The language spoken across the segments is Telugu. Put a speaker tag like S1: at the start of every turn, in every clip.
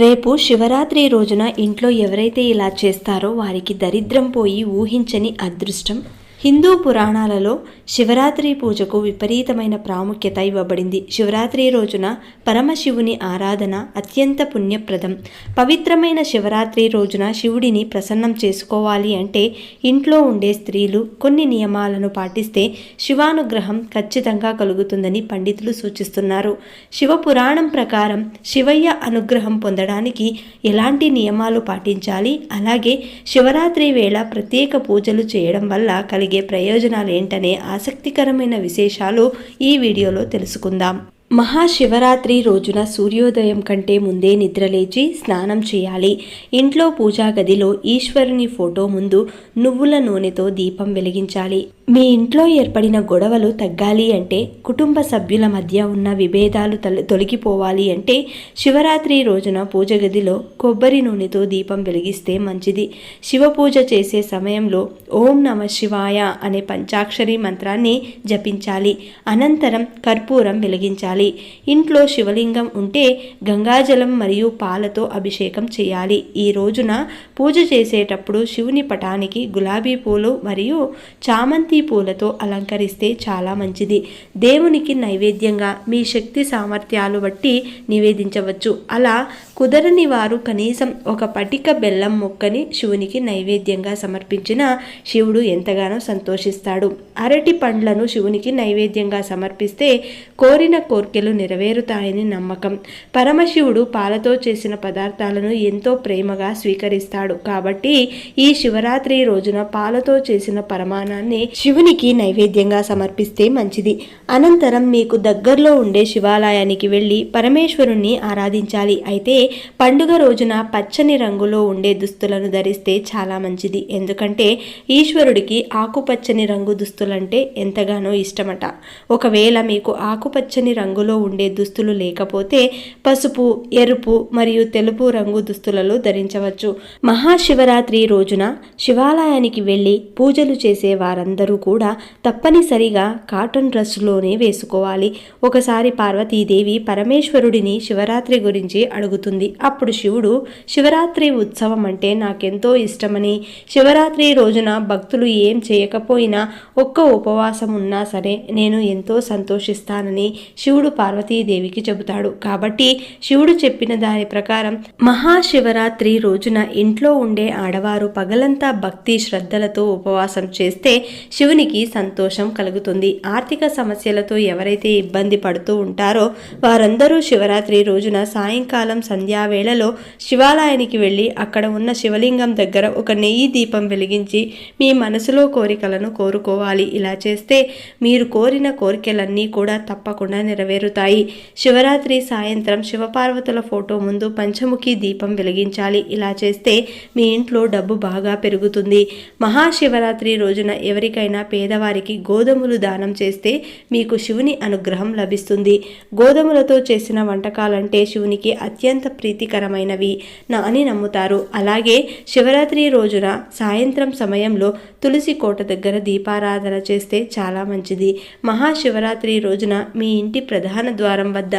S1: రేపు శివరాత్రి రోజున ఇంట్లో ఎవరైతే ఇలా చేస్తారో వారికి దరిద్రం పోయి ఊహించని అదృష్టం హిందూ పురాణాలలో శివరాత్రి పూజకు విపరీతమైన ప్రాముఖ్యత ఇవ్వబడింది. శివరాత్రి రోజున పరమశివుని ఆరాధన అత్యంత పుణ్యప్రదం. పవిత్రమైన శివరాత్రి రోజున శివుడిని ప్రసన్నం చేసుకోవాలి అంటే ఇంట్లో ఉండే స్త్రీలు కొన్ని నియమాలను పాటిస్తే శివానుగ్రహం ఖచ్చితంగా కలుగుతుందని పండితులు సూచిస్తున్నారు. శివ పురాణం ప్రకారం శివయ్య అనుగ్రహం పొందడానికి ఎలాంటి నియమాలు పాటించాలి? అలాగే శివరాత్రి వేళ ప్రత్యేక పూజలు చేయడం వల్ల కలిగే ప్రయోజనాలు ఏంటనే ఆసక్తికరమైన విశేషాలు ఈ వీడియోలో తెలుసుకుందాం. మహాశివరాత్రి రోజున సూర్యోదయం కంటే ముందే నిద్రలేచి స్నానం చేయాలి. ఇంట్లో పూజా గదిలో ఈశ్వరుని ఫోటో ముందు నువ్వుల నూనెతో దీపం వెలిగించాలి. మీ ఇంట్లో ఏర్పడిన గొడవలు తగ్గాలి అంటే కుటుంబ సభ్యుల మధ్య ఉన్న విభేదాలు తొలగిపోవాలి అంటే శివరాత్రి రోజున పూజ గదిలో కొబ్బరి నూనెతో దీపం వెలిగిస్తే మంచిది. శివ పూజ చేసే సమయంలో ఓం నమ శివాయ అనే పంచాక్షరి మంత్రాన్ని జపించాలి. అనంతరం కర్పూరం వెలిగించాలి. ఇంట్లో శివలింగం ఉంటే గంగాజలం మరియు పాలతో అభిషేకం చేయాలి. ఈ రోజున పూజ చేసేటప్పుడు శివుని పటానికి గులాబీ పూలు మరియు చామంతి పూలతో అలంకరిస్తే చాలా మంచిది. దేవునికి నైవేద్యంగా మీ శక్తి సామర్థ్యాలు బట్టి నివేదించవచ్చు. అలా కుదరని వారు కనీసం ఒక పటిక బెల్లం ముక్కని శివునికి నైవేద్యంగా సమర్పించిన శివుడు ఎంతగానో సంతోషిస్తాడు. అరటి పండ్లను శివునికి నైవేద్యంగా సమర్పిస్తే కోరిన కోర్కెలు నెరవేరుతాయని నమ్మకం. పరమశివుడు పాలతో చేసిన పదార్థాలను ఎంతో ప్రేమగా స్వీకరిస్తాడు. కాబట్టి ఈ శివరాత్రి రోజున పాలతో చేసిన పరమాణాన్ని శివునికి నైవేద్యంగా సమర్పిస్తే మంచిది. అనంతరం మీకు దగ్గరలో ఉండే శివాలయానికి వెళ్ళి పరమేశ్వరుణ్ణి ఆరాధించాలి. అయితే పండుగ రోజున పచ్చని రంగులో ఉండే దుస్తులను ధరిస్తే చాలా మంచిది. ఎందుకంటే ఈశ్వరుడికి ఆకుపచ్చని రంగు దుస్తులంటే ఎంతగానో ఇష్టమట. ఒకవేళ మీకు ఆకుపచ్చని రంగులో ఉండే దుస్తులు లేకపోతే పసుపు ఎరుపు మరియు తెలుపు రంగు దుస్తులలో ధరించవచ్చు. మహాశివరాత్రి రోజున శివాలయానికి వెళ్ళి పూజలు చేసే వారందరూ కూడా తప్పనిసరిగా కాటన్ డ్రెస్సులోనే వేసుకోవాలి. ఒకసారి పార్వతీదేవి పరమేశ్వరుడిని శివరాత్రి గురించి అడుగుతుంది. అప్పుడు శివుడు శివరాత్రి ఉత్సవం అంటే నాకెంతో ఇష్టమని. శివరాత్రి రోజున భక్తులు ఏం చేయకపోయినా ఒక్క ఉపవాసం ఉన్నా సరే నేను ఎంతో సంతోషిస్తానని శివుడు పార్వతీదేవికి చెబుతాడు. కాబట్టి శివుడు చెప్పిన దాని ప్రకారం మహాశివరాత్రి రోజున ఇంట్లో ఉండే ఆడవారు పగలంతా భక్తి శ్రద్ధలతో ఉపవాసం చేస్తే శివునికి సంతోషం కలుగుతుంది. ఆర్థిక సమస్యలతో ఎవరైతే ఇబ్బంది పడుతూ ఉంటారో వారందరూ శివరాత్రి రోజున సాయంకాలం సంధ్యావేళలో శివాలయానికి వెళ్ళి అక్కడ ఉన్న శివలింగం దగ్గర ఒక నెయ్యి దీపం వెలిగించి మీ మనసులో కోరికలను కోరుకోవాలి. ఇలా చేస్తే మీరు కోరిన కోరికలన్నీ కూడా తప్పకుండా నెరవేరుతాయి. శివరాత్రి సాయంత్రం శివపార్వతుల ఫోటో ముందు పంచముఖి దీపం వెలిగించాలి. ఇలా చేస్తే మీ ఇంట్లో డబ్బు బాగా పెరుగుతుంది. మహాశివరాత్రి రోజున ఎవరికైనా పేదవారికి గోధుమలు దానం చేస్తే మీకు శివుని అనుగ్రహం లభిస్తుంది. గోధుమలతో చేసిన వంటకాలంటే శివునికి అత్యంత ప్రీతికరమైనవి నా అని నమ్ముతారు. అలాగే శివరాత్రి రోజున సాయంత్రం సమయంలో తులసి కోట దగ్గర దీపారాధన చేస్తే చాలా మంచిది. మహాశివరాత్రి రోజున మీ ఇంటి ప్రధాన ద్వారం వద్ద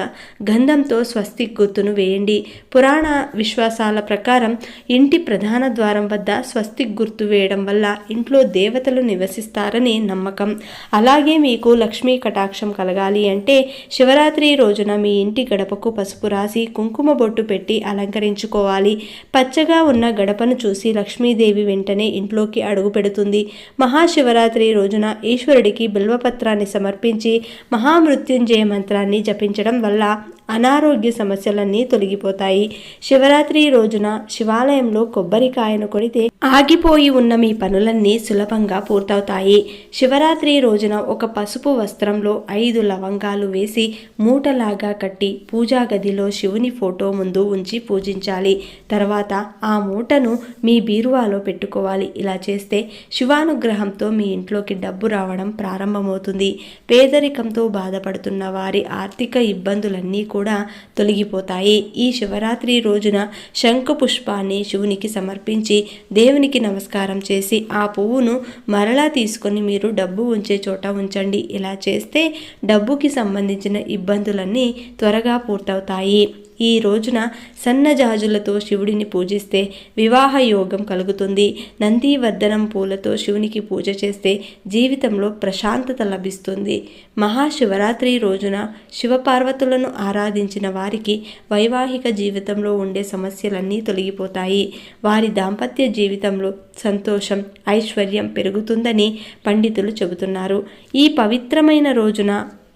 S1: గంధంతో స్వస్తిక్ గుర్తును వేయండి. పురాణ విశ్వాసాల ప్రకారం ఇంటి ప్రధాన ద్వారం వద్ద స్వస్తిక్ గుర్తు వేయడం వల్ల ఇంట్లో దేవతలు నివసిస్తారని నమ్మకం. అలాగే మీకు లక్ష్మీ కటాక్షం కలగాలి అంటే శివరాత్రి రోజున మీ ఇంటి గడపకు పసుపు రాసి కుంకుమ బొట్టు పెట్టి అలంకరించుకోవాలి. పచ్చగా ఉన్న గడపను చూసి లక్ష్మీదేవి వెంటనే ఇంట్లోకి అడుగు పెడుతుంది. మహాశివరాత్రి రోజున ఈశ్వరుడికి బిల్వపత్రాన్ని సమర్పించి మహామృత్యుంజయ మంత్రాన్ని జపించడం వల్ల అనారోగ్య సమస్యలన్నీ తొలగిపోతాయి. శివరాత్రి రోజున శివాలయంలో కొబ్బరికాయను కొడితే ఆగిపోయి ఉన్న మీ పనులన్నీ సులభంగా పూర్తవుతాయి. శివరాత్రి రోజున ఒక పసుపు వస్త్రంలో ఐదు లవంగాలు వేసి మూటలాగా కట్టి పూజా గదిలో శివుని ఫోటో ముందు ఉంచి పూజించాలి. తర్వాత ఆ మూటను మీ బీరువాలో పెట్టుకోవాలి. ఇలా చేస్తే శివానుగ్రహంతో మీ ఇంట్లోకి డబ్బు రావడం ప్రారంభమవుతుంది. పేదరికంతో బాధపడుతున్న వారి ఆర్థిక ఇబ్బందులన్నీ కూడా కూడా తొలగిపోతాయి. ఈ శివరాత్రి రోజున శంఖపుష్పాన్ని శివునికి సమర్పించి దేవునికి నమస్కారం చేసి ఆ పువ్వును మరలా తీసుకొని మీరు డబ్బు ఉంచే చోట ఉంచండి. ఇలా చేస్తే డబ్బుకి సంబంధించిన ఇబ్బందులన్నీ త్వరగా పూర్తవుతాయి. ఈ రోజున సన్నజాజులతో శివుడిని పూజిస్తే వివాహ యోగం కలుగుతుంది. నందివర్ధనం పూలతో శివునికి పూజ చేస్తే జీవితంలో ప్రశాంతత లభిస్తుంది. మహాశివరాత్రి రోజున శివపార్వతులను ఆరాధించిన వారికి వైవాహిక జీవితంలో ఉండే సమస్యలన్నీ తొలగిపోతాయి. వారి దాంపత్య జీవితంలో సంతోషం ఐశ్వర్యం పెరుగుతుందని పండితులు చెబుతున్నారు. ఈ పవిత్రమైన రోజున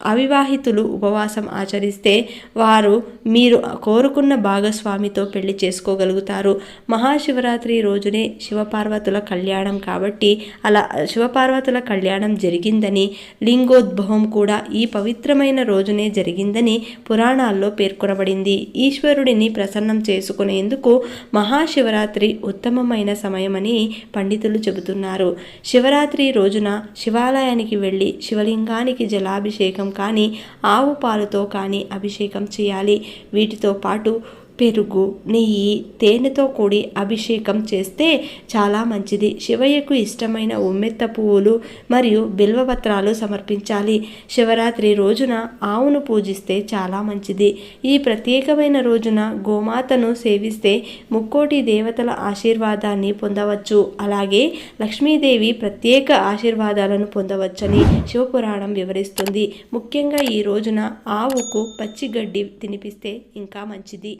S1: అవివాహితులు ఉపవాసం ఆచరిస్తే వారు మీరు కోరుకున్న భాగస్వామితో పెళ్ళి చేసుకోగలుగుతారు. మహాశివరాత్రి రోజునే శివపార్వతుల కళ్యాణం కాబట్టి అలా శివపార్వతుల కళ్యాణం జరిగిందని లింగోద్భవం కూడా ఈ పవిత్రమైన రోజునే జరిగిందని పురాణాల్లో పేర్కొనబడింది. ఈశ్వరుడిని ప్రసన్నం చేసుకునేందుకు మహాశివరాత్రి ఉత్తమమైన సమయమని పండితులు చెబుతున్నారు. శివరాత్రి రోజున శివాలయానికి వెళ్ళి శివలింగానికి జలాభిషేకం కానీ ఆవు పాలతో కానీ అభిషేకం చేయాలి. వీటితో పాటు పెరుగు నెయ్యి తేనెతో కూడి అభిషేకం చేస్తే చాలా మంచిది. శివయ్యకు ఇష్టమైన ఉమ్మెత్త పువ్వులు మరియు బిల్వపత్రాలు సమర్పించాలి. శివరాత్రి రోజున ఆవును పూజిస్తే చాలా మంచిది. ఈ ప్రత్యేకమైన రోజున గోమాతను సేవిస్తే ముక్కోటి దేవతల ఆశీర్వాదాన్ని పొందవచ్చు. అలాగే లక్ష్మీదేవి ప్రత్యేక ఆశీర్వాదాలను పొందవచ్చని శివపురాణం వివరిస్తుంది. ముఖ్యంగా ఈ రోజున ఆవుకు పచ్చి గడ్డి తినిపిస్తే ఇంకా మంచిది.